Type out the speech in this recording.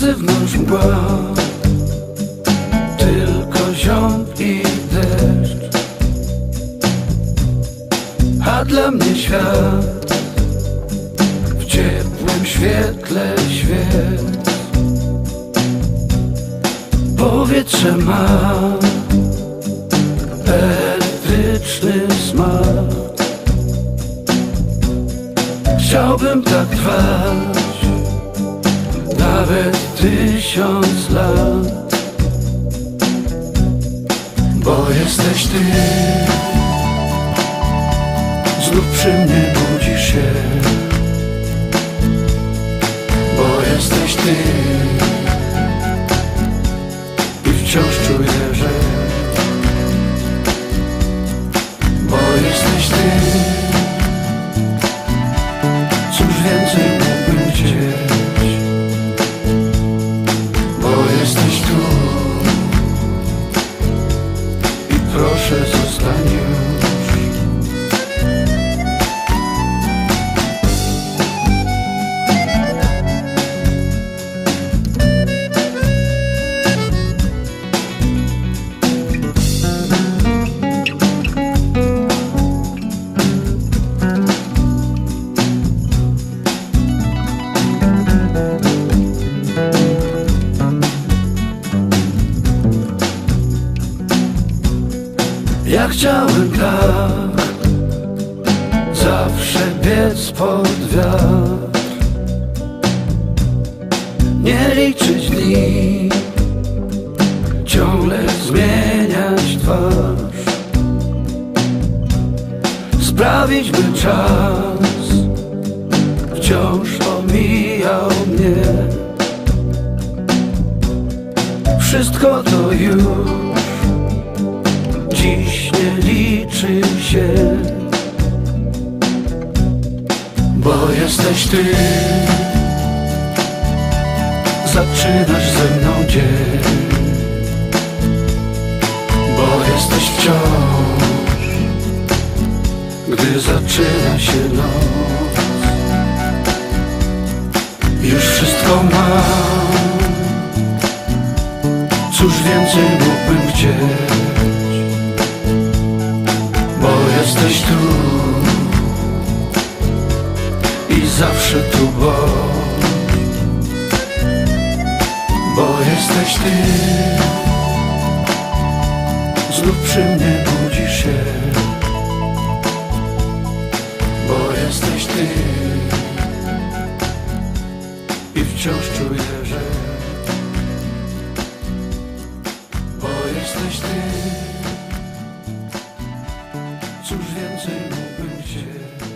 Zewnątrz mgła Tylko ziąb i deszcz. A dla mnie świat W ciepłym świetle świec. Powietrze ma Elektryczny smak. Chciałbym tak trwać nawet tysiąc lat. Bo jesteś ty. Znów przy mnie budzisz się. Bo jesteś ty. I wciąż czuję, że. Bo jesteś ty proszę zostań Ja chciałem tak Zawsze biec pod wiatr. Nie liczyć dni Ciągle zmieniać twarz. Sprawić by czas Wciąż omijał mnie. Wszystko to już liczy się Bo jesteś ty. Zaczynasz ze mną dzień Bo jesteś wciąż Gdy zaczyna się noc. Już wszystko mam Cóż więcej mógłbym chcieć jesteś tu. I zawsze tu bądź, bo jesteś ty, znów przy mnie budzisz się, bo jesteś ty. I wciąż czuję, że bo jesteś ty. Cóż więcej mógłbym chcieć